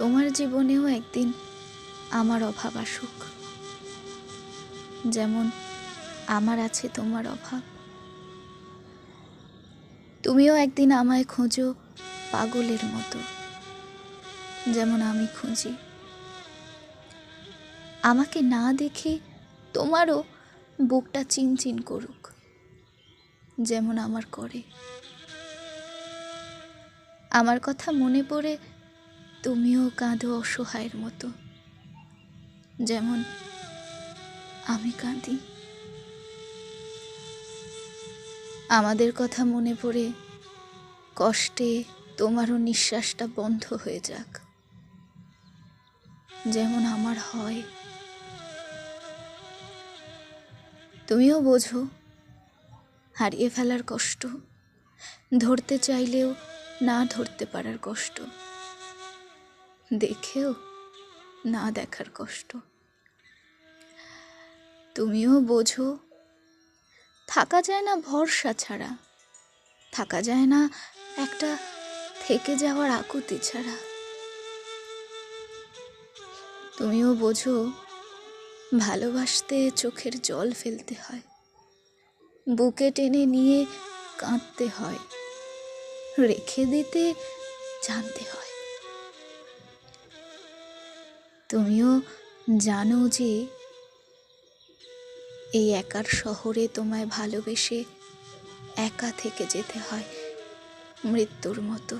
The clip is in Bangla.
তোমার জীবনেও একদিন আমার অভাব আসুক। যেমন আমার আছে তোমার অভাব। তুমিও একদিন আমায় খোঁজো পাগলের মতো। যেমন আমি খুঁজি। আমাকে না দেখে তোমারও বুকটা চিনচিন করুক। যেমন আমার করে। আমার কথা মনে পড়ে তুমিও কাঁদো অসহায়ের মতো। যেমন আমি কাঁদি। আমাদের কথা মনে পড়ে কষ্টে তোমারও নিঃশ্বাসটা বন্ধ হয়ে যাক। যেমন আমার হয়। তুমিও বোঝো, হারিয়ে ফেলার কষ্ট, ধরতে চাইলেও না ধরতে পারার কষ্ট। দেখেও না দেখার কষ্ট। তুমিও বোঝো, থাকা যায় না ভরসা ছাড়া। থাকা যায় না একটা থেকে যাওয়ার আকুতি ছাড়া। তুমিও বোঝো, ভালোবাসতে চোখের জল ফেলতে হয়। বুকে টেনে নিয়ে কাঁদতে হয়। রেখে দিতে জানতে হয়। তুমিও জানো যে এই একার শহরে তোমায় ভালোবেসে একা থেকে যেতে হয় মৃত্যুর মতো।